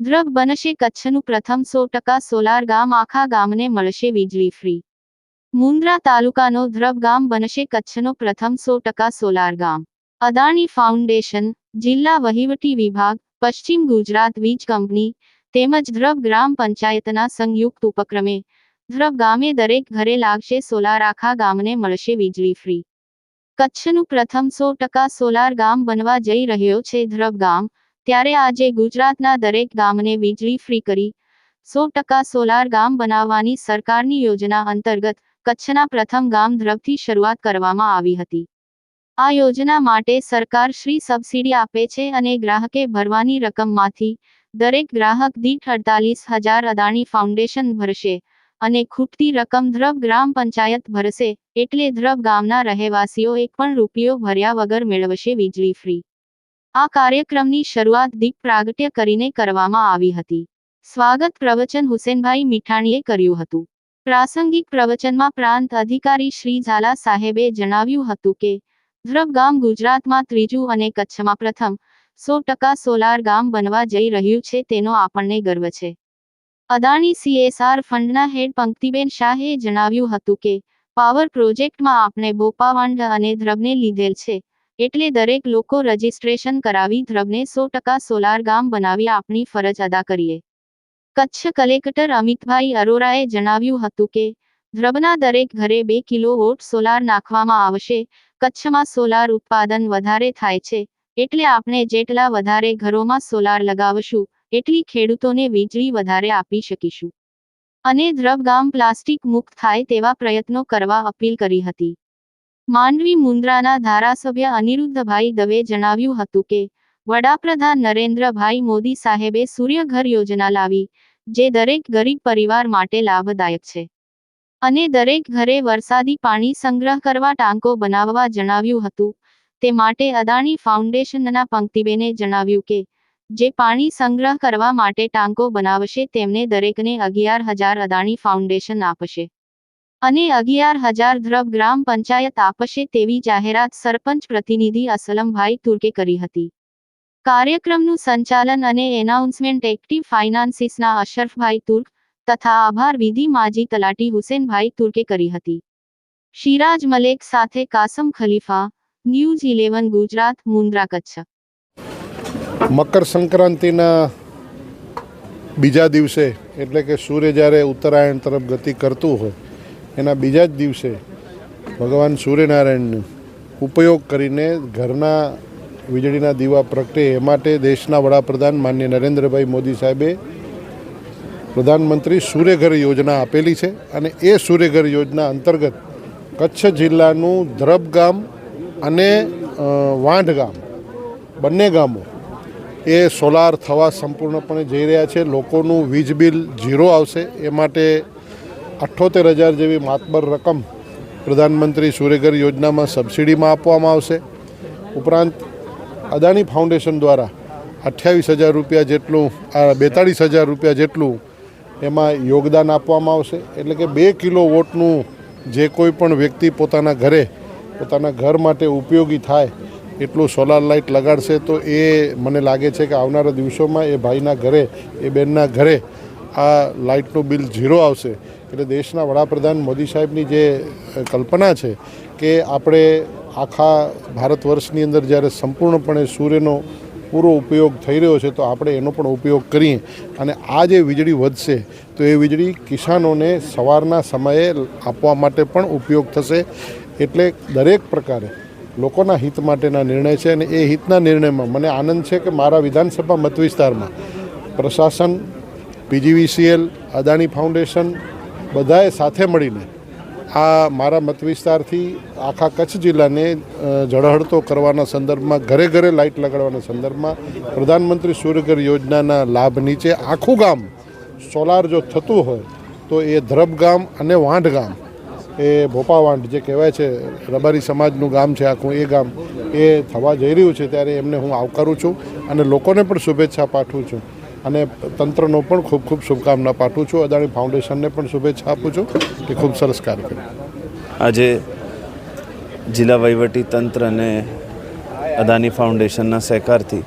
દ્રગ બનશે કચ્છનું પ્રથમ સો ટકા સોલાર ગામ આખા ગામને મળશે વીજળી ફ્રી. મુન્દ્રા તાલુકાનો ધ્રબ ગામ બનશે કચ્છનો પ્રથમ સો ટકા સોલાર ગામ. અદાણી ફાઉન્ડેશન, જિલ્લા વહીવટી વિભાગ, પશ્ચિમ ગુજરાત વીજ કંપની, તેમજ ધ્રબ ગ્રામ પંચાયતના સંયુક્ત ઉપક્રમે ધ્રબ ગામે દરેક ઘરે લાગશે સોલાર, આખા ગામને મળશે વીજળી ફ્રી કચ્છનું પ્રથમ સો ટકા સોલાર ગામ બનવા જઈ રહ્યો છે ધ્રબ ગામ. ત્યારે આજે ગુજરાતના દરેક ગામને વીજળી ફ્રી કરી સો ટકા સોલાર ગામ બનાવવાની સરકારની યોજના અંતર્ગત કચ્છના પ્રથમ ગામ ધ્રબથી શરૂઆત કરવામાં આવી હતી. આ યોજના માટે સરકાર શ્રી સબસિડી આપે છે અને ગ્રાહકે ભરવાની રકમમાંથી દરેક ગ્રાહક દીઠ અડતાલીસ હજાર અદાણી ફાઉન્ડેશન ભરશે. અને ખૂટતી રકમ ધ્રબ ગ્રામ પંચાયત ભરશે, એટલે ધ્રબ ગામના રહેવાસીઓ એક પણ રૂપિયો ભર્યા વગર મેળવશે વીજળી ફ્રી. આ કાર્યક્રમની શરૂઆત દીપ પ્રાગટ્ય કરીને કરવામાં આવી હતી. સ્વાગત પ્રવચન હુસેનભાઈ મીઠાણીએ કર્યું હતું. પ્રાસંગિક પ્રવચનમાં પ્રાંત અધિકારી શ્રી ઝાલા સાહેબે જણાવ્યું હતું કે ધ્રબ ગામ ગુજરાતમાં ત્રીજું અને કચ્છમાં પ્રથમ, સો ટકા સોલાર ગામ બનવા જઈ રહ્યું છે તેનો આપણને ગર્વ છે. અદાણી સીએસઆર ફંડના હેડ પંક્તિબેન શાહે જણાવ્યું હતું કે, પાવર પ્રોજેક્ટમાં આપણે બોપાવાંડ અને ધ્રબને લીધેલ છે, એટલે દરેક લોકો રજીસ્ટ્રેશન કરાવી ધ્રબને સો સોલાર ગામ બનાવી આપણી ફરજ અદા કરીએ. કચ્છ કલેક્ટર અમિતભાઈ અરોરાએ જણાવ્યું હતું કે ધ્રબના દરેક ઘરે બે કિલો વોટ સોલાર નાખવામાં આવશે, કચ્છમાં સોલાર ઉત્પાદન વધારે થાય છે, એટલે આપણે જેટલા વધારે ઘરોમાં સોલાર લગાવશું એટલી ખેડૂતોને વીજળી વધારે આપી શકીશું. અને દ્રવગામ પ્લાસ્ટિક મુક્ત થાય તેવા પ્રયત્નો કરવા અપીલ કરી હતી. માંડવી મુન્દ્રાના ધારાસભ્ય અનિરુદ્ધભાઈ દવે જણાવ્યું હતું કે, વડાપ્રધાન નરેન્દ્રભાઈ મોદી સાહેબે સૂર્યઘર યોજના લાવી, જે દરેક ગરીબ પરિવાર માટે લાભદાયક છે. અને દરેક ઘરે વરસાદી પાણી સંગ્રહ કરવા ટાંકો બનાવવા જણાવ્યું હતું. તે માટે અદાણી ફાઉન્ડેશનના પંક્તિબેને જણાવ્યું કે જે પાણી સંગ્રહ કરવા માટે ટાંકો બનાવશે તેમને દરેકને અગિયાર હજાર અદાણી ફાઉન્ડેશન આપશે. અને અગિયાર હજાર ધ્રબ ગ્રામ પંચાયત આપશે તેવી જાહેરાત સરપંચ પ્રતિનિધિ અસલમભાઈ તુર્કે કરી હતી. કાર્યક્રમનું સંચાલન અને એનાઉન્સમેન્ટ એક્ટિવ ફાઇનાન્સીસના અશરફભાઈ તુર્ક તથા આભાર વિધિ માજી તલાટી હુસેનભાઈ તુર્કે કરી હતી. શિરાજ મલેક સાથે કાસમ ખલીફા, ન્યૂઝ ઇલેવન ગુજરાત, મુન્દ્રા કચ્છ. મકર સંક્રાંતિના બીજા દિવસે, એટલે કે સૂર્ય જ્યારે ઉત્તરાયણ તરફ ગતિ કરતું હોય, એના બીજા જ દિવસે ભગવાન સૂર્યનારાયણનો ઉપયોગ કરીને ઘરના વીજળીના દીવા પ્રગટે, એ માટે દેશના વડાપ્રધાન માન્ય નરેન્દ્રભાઈ મોદી સાહેબે પ્રધાનમંત્રી સૂર્યઘર યોજના આપેલી છે અને એ સૂર્યઘર યોજના અંતર્ગત કચ્છ જિલ્લાનું ધ્રબ ગામ અને વાંઢ ગામ, બંને ગામો એ સોલાર થવા સંપૂર્ણપણે જઈ રહ્યા છે. લોકોનું વીજ બિલ ઝીરો આવશે. એ માટે અઠ્ઠોતેર હજાર જેવી માતબર રકમ પ્રધાનમંત્રી સૂર્યઘર યોજનામાં સબસિડીમાં આપવામાં આવશે. ઉપરાંત અદાણી ફાઉન્ડેશન દ્વારા અઠ્યાવીસ હજાર રૂપિયા જેટલું બેતાળીસ હજાર રૂપિયા જેટલું એમાં યોગદાન આપવામાં આવશે. એટલે કે બે કિલો વોટનું જે કોઈ પણ વ્યક્તિ પોતાના ઘરે, પોતાના ઘર માટે ઉપયોગી થાય એટલું સોલાર લાઇટ લગાડશે તો એ મને લાગે છે કે આવનારા દિવસોમાં એ ભાઈના ઘરે, એ બેનના ઘરે આ લાઇટનું બિલ ઝીરો આવશે. એટલે દેશના વડાપ્રધાન મોદી સાહેબની જે કલ્પના છે કે આપણે આખા ભારત વર્ષની અંદર જ્યારે સંપૂર્ણપણે સૂર્યનો પૂરો ઉપયોગ થઈ રહ્યો છે, તો આપણે એનો પણ ઉપયોગ કરીએ. અને આ જે વીજળી વધશે, તો એ વીજળી કિસાનોને સવારના સમયે આપવા માટે પણ ઉપયોગ થશે. એટલે દરેક પ્રકારે લોકોના હિત માટેના નિર્ણય છે અને એ હિતના નિર્ણયમાં મને આનંદ છે કે મારા વિધાનસભા મત વિસ્તારમાં પ્રશાસન, પીજીવીસીએલ, અદાણી ફાઉન્ડેશન બધાએ સાથે મળીને આ મારા મત વિસ્તારથી આખા કચ્છ જિલ્લાને ઝળહળતો કરવાના સંદર્ભમાં, ઘરે ઘરે લાઇટ લગાડવાના સંદર્ભમાં પ્રધાનમંત્રી સૂર્યઘર યોજનાના લાભ નીચે આખું ગામ, સોલાર જો થતું હોય તો એ ધ્રબ ગામ અને વાંઢ ગામ એ ભોપાવાંટ જે કહેવાય છે, રબારી સમાજનું ગામ છે આખું, એ ગામ, એ થવા જઈ રહ્યું છે ત્યારે એમને હું આવકારું છું અને લોકોને પણ શુભેચ્છા પાઠવું છું. અને તંત્રનો પણ ખૂબ ખૂબ શુભકામના પાઠવું છું, અદાણી ફાઉન્ડેશનને પણ શુભેચ્છા આપું છું કે ખૂબ સરસ કાર્યક્રમ આજે જિલ્લા વહીવટી તંત્ર અને અદાની ફાઉન્ડેશનના સહકારથી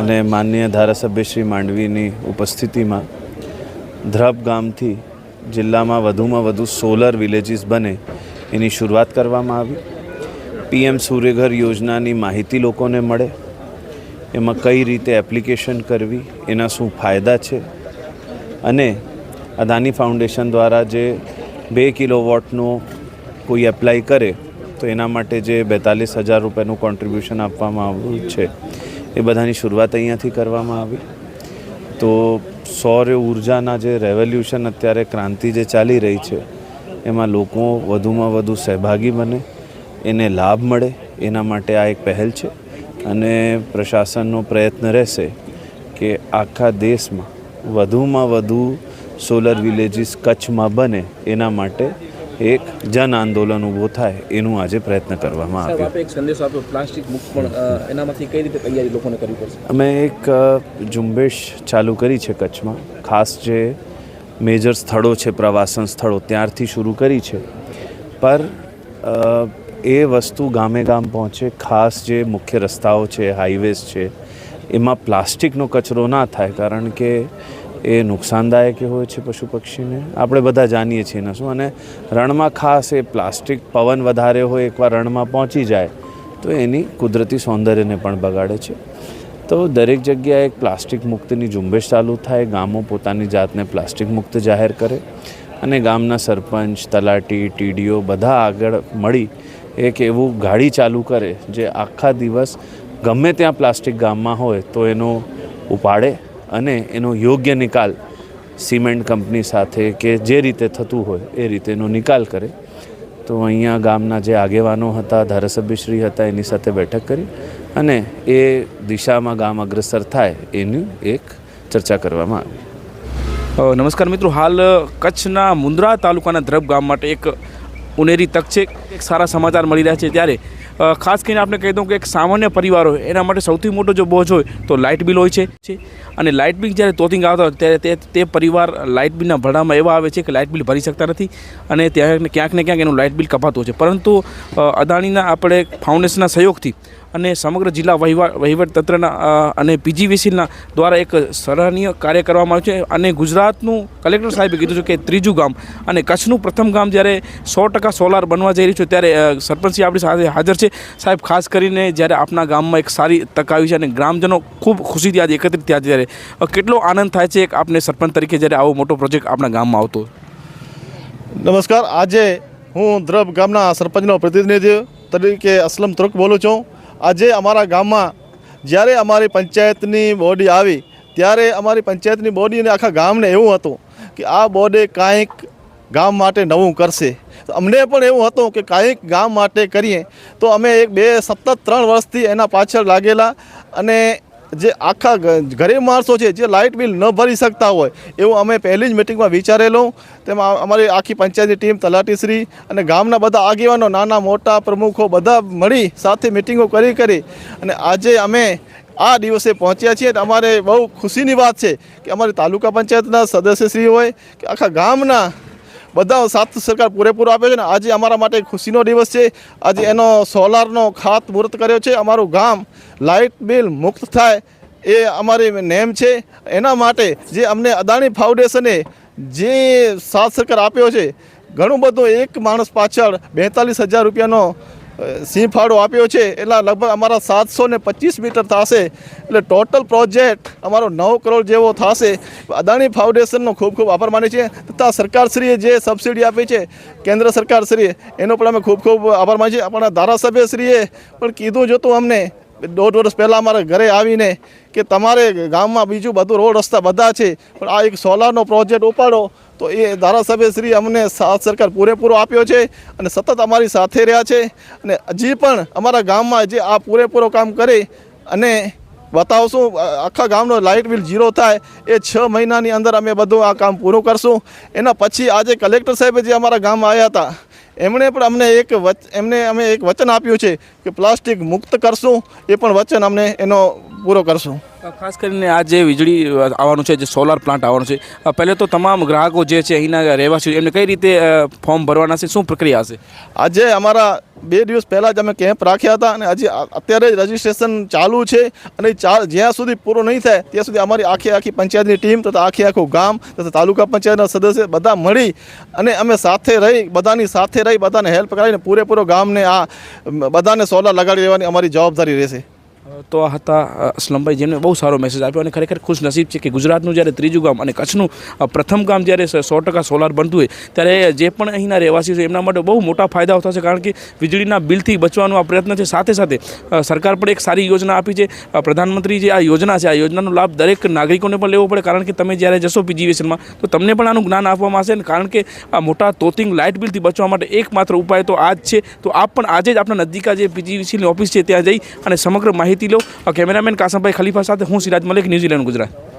અને માનનીય ધારાસભ્ય શ્રી માંડવીની ઉપસ્થિતિમાં ધ્રબ ગામથી જિલ્લામાં વધુમાં વધુ સોલર વિલેજીસ બને એની શરૂઆત કરવામાં આવી. પીએમ સૂર્યઘર યોજનાની માહિતી લોકોને મળે. એમાં કઈ રીતે એપ્લિકેશન કરવી, એના શું ફાયદા છે? અને અદાની ફાઉન્ડેશન દ્વારા જે બે કિલો વોટનો કોઈ એપ્લાય કરે, તો એના માટે જે બેતાલીસ હજાર રૂપિયાનું કોન્ટ્રીબ્યુશન આપવામાં આવ્યું છે, એ બધાની શરૂઆત અહીંયાથી કરવામાં આવી. તો સૌર ઉર્જાના જે રેવોલ્યુશન અત્યારે ક્રાંતિ જે ચાલી રહી છે, એમાં લોકો વધુમાં વધુ સહભાગી બને, એને લાભ મળે, એના માટે આ એક પહેલ છે અને પ્રશાસનનો પ્રયત્ન રહેશે કે આખા દેશમાં વધુમાં વધુ સોલર વિલેજીસ કચ્છમાં બને, એના માટે એક જન આંદોલન ઊભો થાય એનું આજે પ્રયત્ન કરવામાં આવ્યો. એક સંદેશો આપ્યો પ્લાસ્ટિક મુક્ત પણ એનામાંથી કઈ રીતે તૈયારી લોકોને કરવી પડશે? અમે એક ઝુંબેશ ચાલુ કરી છે કચ્છમાં. ખાસ જે મેજર સ્થળો છે પ્રવાસન સ્થળો ત્યારથી શરૂ કરી છે. પર એ વસ્તુ ગામે ગામ પહોંચે ખાસ જે મુખ્ય રસ્તાઓ છે હાઈવેઝ છે એમાં પ્લાસ્ટિકનો કચરો ના થાય કારણ કે એ નુકસાનદાયક હોય છે પશુ પક્ષીને. આપણે બધા જાણીએ છીએ એના શું. અને રણમાં ખાસ એ પ્લાસ્ટિક પવન વધારે હોય, એકવાર રણમાં પહોંચી જાય, તો એની કુદરતી સૌંદર્યને પણ બગાડે છે. તો દરેક જગ્યાએ પ્લાસ્ટિક મુક્તની ઝુંબેશ ચાલુ થાય. ગામો પોતાની જાતને પ્લાસ્ટિક મુક્ત જાહેર કરે. અને ગામના સરપંચ, તલાટી, ટીડીઓ બધા આગળ મળી એક એવું ગાડી ચાલુ કરે, જે આખા દિવસ ગમે ત્યાં પ્લાસ્ટિક ગામમાં હોય, તો એનો ઉપાડે અને એનો યોગ્ય નિકાલ સિમેન્ટ કંપની સાથે કે જે રીતે થતું હોય એ રીતે એનો નિકાલ કરે. તો અહીંયા ગામના જે આગેવાનો હતા, ધારાસભ્યશ્રી હતા, એની સાથે બેઠક કરી અને એ દિશામાં ગામ અગ્રસર થાય એની એક ચર્ચા કરવામાં આવી. નમસ્કાર મિત્રો. હાલ કચ્છના મુન્દ્રા તાલુકાના ધ્રબ ગામ માટે એક ઉનેરી તક છે. એક સારા સમાચાર મળી રહ્યા છે. ત્યારે ખાસ કરીને આપણે કહી દઉં કે એક સામાન્ય પરિવાર હોય, એના માટે સૌથી મોટો જો બોજ હોય તો લાઇટ બિલ હોય છે અને લાઇટ બિલ જ્યારે તોતિંગ આવતા હોય ત્યારે તે તે પરિવાર લાઇટ બિલના ભરણામાં એવા આવે છે કે લાઇટ બિલ ભરી શકતા નથી અને ત્યાં ક્યાંક ને ક્યાંક એનું લાઇટ બિલ કપાતું છે. પરંતુ અદાણીના આપણે ફાઉન્ડેશનના સહયોગથી અને સમગ્ર જિલ્લા વહીવટ તંત્રના અને પીજીવીસીના દ્વારા એક સરાહનીય કાર્ય કરવામાં આવ્યું છે. અને ગુજરાતનું કલેક્ટર સાહેબે કીધું છે કે ત્રીજું ગામ અને કચ્છનું પ્રથમ ગામ જ્યારે સો ટકા સોલાર બનવા જઈ રહ્યું છે ત્યારે સરપંચશ્રી આપણી સાથે હાજર છે. સાહેબ, ખાસ કરીને જ્યારે આપણા ગામમાં એક સારી તક આવી છે અને ગ્રામજનો ખૂબ ખુશીથી આજે એકત્રિત થયા ત્યારે કેટલો આનંદ થાય છે એક આપને સરપંચ તરીકે જ્યારે આવો મોટો પ્રોજેક્ટ આપણા ગામમાં આવતો? નમસ્કાર, આજે હું દ્રબ ગામના સરપંચનો પ્રતિનિધિ તરીકે અસલમ તુર્ક બોલું છું. આજે અમારા ગામમાં જ્યારે અમારી પંચાયતની બોડી આવી, ત્યારે અમારી પંચાયતની બોડી અને આખા ગામને એવું હતું કે આ બોર્ડે કાંઈક ગામ માટે નવું કરશે. અમને પણ એવું હતું કે કાંઈક ગામ માટે કરીએ. તો અમે એક બે, સતત ત્રણ વર્ષથી એના પાછળ લાગેલા અને જે આખા ગરીબ માણસો છે, જે લાઇટ બિલ ન ભરી શકતા હોય, એવું અમે પહેલી જ મિટિંગમાં વિચારેલું. તેમાં અમારી આખી પંચાયતની ટીમ, તલાટીશ્રી અને ગામના બધા આગેવાનો, નાના, મોટા, પ્રમુખો બધા મળી સાથે મિટિંગો કરી કરી. અને આજે અમે આ દિવસે પહોંચ્યા છીએ અમારે બહુ ખુશીની વાત છે કે અમારી તાલુકા પંચાયતના સદસ્યશ્રી હોય, કે આખા ગામના બધા સાથ સરકાર પૂરેપૂરો આપ્યો છે ને આજે અમારા માટે ખુશીનો દિવસ છે. આજે એનો સોલારનો ખાત મુહૂર્ત કર્યો છે. અમારું ગામ લાઇટ બિલ મુક્ત થાય એ અમારી નેમ છે. એના માટે જે અમને અદાણી ફાઉન્ડેશને જે સાથ સરકાર આપ્યો છે, ઘણું બધું એક માણસ પાછળ બેતાલીસ હજાર રૂપિયાનો સિંહ ફાળો આપ્યો છે. એટલા લગભગ અમારા સાતસો ને પચીસ મીટર થશે. એટલે ટોટલ પ્રોજેક્ટ અમારો નવ કરોડ જેવો થશે. અદાણી ફાઉન્ડેશનનો ખૂબ ખૂબ આભાર માની છે તથા સરકારશ્રીએ જે સબસિડી આપી છે, કેન્દ્ર સરકારશ્રીએ, એનો પણ અમે ખૂબ ખૂબ આભાર માની છીએ. આપણા ધારાસભ્યશ્રીએ પણ કીધું જોતું અમને દોઢ વર્ષ પહેલાં અમારા ઘરે આવીને કે તમારે ગામમાં બીજું બધું રોડ રસ્તા બધા છે, પણ આ એક સોલારનો પ્રોજેક્ટ ઉપાડો, તો એ ધારાસભ્યશ્રી અમને સાથ સરકાર પૂરેપૂરો આપ્યો છે અને સતત અમારી સાથે રહ્યા છે. અને હજી પણ અમારા ગામમાં જે આ પૂરેપૂરો કામ કરે અને બતાવશું આખા ગામનો લાઇટ બિલ ઝીરો થાય, એ છ મહિનાની અંદર અમે બધું આ કામ પૂરું કરશું. એના પછી આજે કલેક્ટર સાહેબે જે અમારા ગામમાં આવ્યા હતા એમણે પણ અમને એક વચ એમને અમે એક વચન આપ્યું છે કે પ્લાસ્ટિક મુક્ત કરશું. એ પણ વચન અમને એનો પૂરો કરશું. ખાસ કરીને આ જે વીજળી આવવાનું છે જે સોલાર પ્લાન્ટ આવવાનું છે પહેલે તો તમામ ગ્રાહકો જે છે અહીંના રહેવાસીઓ એમને કઈ રીતે ફોર્મ ભરવાના છે શું પ્રક્રિયા હશે? આજે અમારા બે દિવસ પહેલાં જ અમે કેમ્પ રાખ્યા હતા અને હજી અત્યારે જ રજીસ્ટ્રેશન ચાલુ છે અને જ્યાં સુધી પૂરો નહીં થાય ત્યાં સુધી અમારી આખી આખી પંચાયતની ટીમ તથા આખી આખું ગામ તથા તાલુકા પંચાયતના સદસ્ય બધા મળી અને અમે સાથે રહી બધાની સાથે રહી બધાને હેલ્પ કરાવીને પૂરેપૂરો ગામને આ બધાને સોલાર લગાડી દેવાની અમારી જવાબદારી રહેશે. તો આ હતા અસલમભાઈ જેમને બહુ સારો મેસેજ આપ્યો અને ખરેખર ખુશ નસીબ છે કે ગુજરાતનું જ્યારે ત્રીજું ગામ અને કચ્છનું પ્રથમ ગામ જ્યારે સો ટકા સોલાર બનતું હોય, ત્યારે જે પણ અહીંના રહેવાસીઓ છે એમના માટે બહુ મોટા ફાયદાઓ થશે, કારણ કે વીજળીના બિલથી બચવાનો આ પ્રયત્ન છે. સાથે સાથે સરકાર પણ એક સારી યોજના આપી છે. પ્રધાનમંત્રી જે આ યોજના છે, આ યોજનાનો લાભ દરેક નાગરિકોને પણ લેવો પડે, કારણ કે તમે જ્યારે જશો પીજીવીએસએલમાં તો તમને પણ આનું જ્ઞાન આપવામાં આવશે કારણ કે આ મોટા તોતિંગ લાઇટ બિલથી બચવા માટે એકમાત્ર ઉપાય તો આ જ છે. તો આપ પણ આજે જ આપણા નજીકા જે પીજીવીસીની ઓફિસ છે, ત્યાં જઈ અને સમગ્ર માહિતી લો. આ કેમેરામેન કાસમભાઈ ખલીફા સાથે હું સિરાજ મલિક ન્યૂઝીલેન્ડ ગુજરાત.